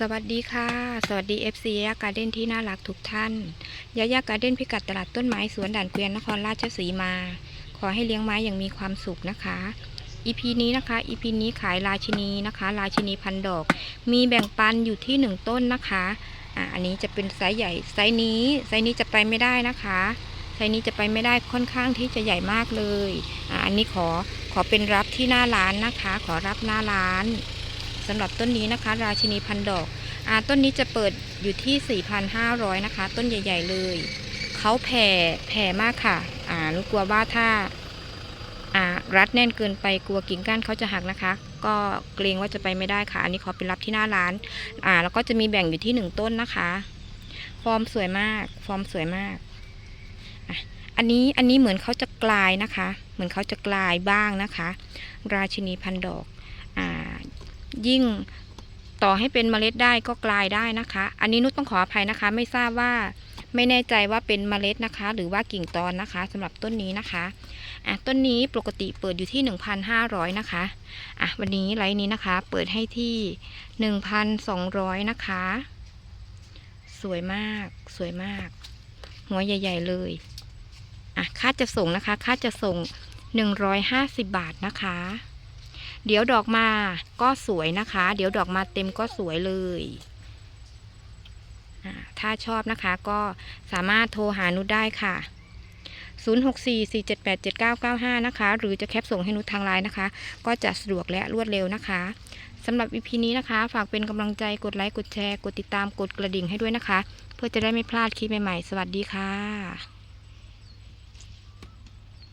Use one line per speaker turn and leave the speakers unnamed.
สวัสดีค่ะ สวัสดี FC ยาการ์เด้นที่น่ารักทุกท่านยายาการ์เด้นพิกัดตลาดต้นไม้สวนด่านเกวียนนครราชสีมา ขอให้เลี้ยงไม้อย่างมีความสุขนะคะ EP นี้นะคะ EP นี้ขายราชินีนะคะ ราชินีพันดอก มีแบ่งปันอยู่ที่หนึ่งต้นนะคะอะอันนี้จะเป็นไซส์ใหญ่ไซส์นี้ไซส์นี้จะไปไม่ได้นะคะไซส์นี้จะไปไม่ได้ค่อนข้างที่จะใหญ่มากเลยอะอันนี้ขอขอเป็นรับที่หน้าร้านนะคะ ขอรับหน้าร้าน สำหรับต้นนี้นะคะ ราชินีพันดอกอาต้นนี้จะเปิดอยู่ที่ 4,500 นะคะ ต้นใหญ่ ๆ เลยเขาแผ่แผ่มากค่ะอ่านุกลัวว่าถ้าอ่ารัดแน่นเกินไปกลัวกิ่งก้านเขาจะหักนะคะ ก็เกรงว่าจะไปไม่ได้ค่ะ อันนี้ขอเป็นรับที่หน้าร้านอ่าแล้วก็จะมีแบ่งอยู่ที่หนึ่งต้นนะคะ ฟอร์มสวยมาก ฟอร์มสวยมากอันนี้อันนี้เหมือนเขาจะกลายนะคะ เหมือนเขาจะกลายบ้างนะคะ ราชินีพันดอกอ่า ยิ่งต่อให้เป็นเมล็ดได้ก็กลายได้นะคะ อันนี้นุชต้องขออภัยนะคะ ไม่ทราบว่าไม่แน่ใจว่าเป็นเมล็ดนะคะ หรือว่ากิ่งตอนนะคะสำหรับต้นนี้นะคะอะต้นนี้ปกติเปิดอยู่ที่ 1,500 นะคะอะวันนี้ไลน์นี้นะคะ เปิดให้ที่ 1,200 นะคะ สวยมากสวยมาก หัวใหญ่ ๆ เลยอะค่าจะส่งนะคะ ค่าจะส่ง 150 บาทนะคะ เดี๋ยวดอกมาก็สวยนะคะ เดี๋ยวดอกมาเต็มก็สวยเลย ถ้าชอบนะคะก็สามารถโทรหานุชได้ค่ะ 0644787995 นะคะ หรือจะแคปส่งให้นุชทางไลน์นะคะ ก็จะสะดวกและรวดเร็วนะคะสำหรับ EP นี้นะคะ ฝากเป็นกำลังใจกดไลค์กดแชร์ กดติดตามกดกระดิ่งให้ด้วยนะคะ เพื่อจะได้ไม่พลาดคลิปใหม่ๆ สวัสดีค่ะ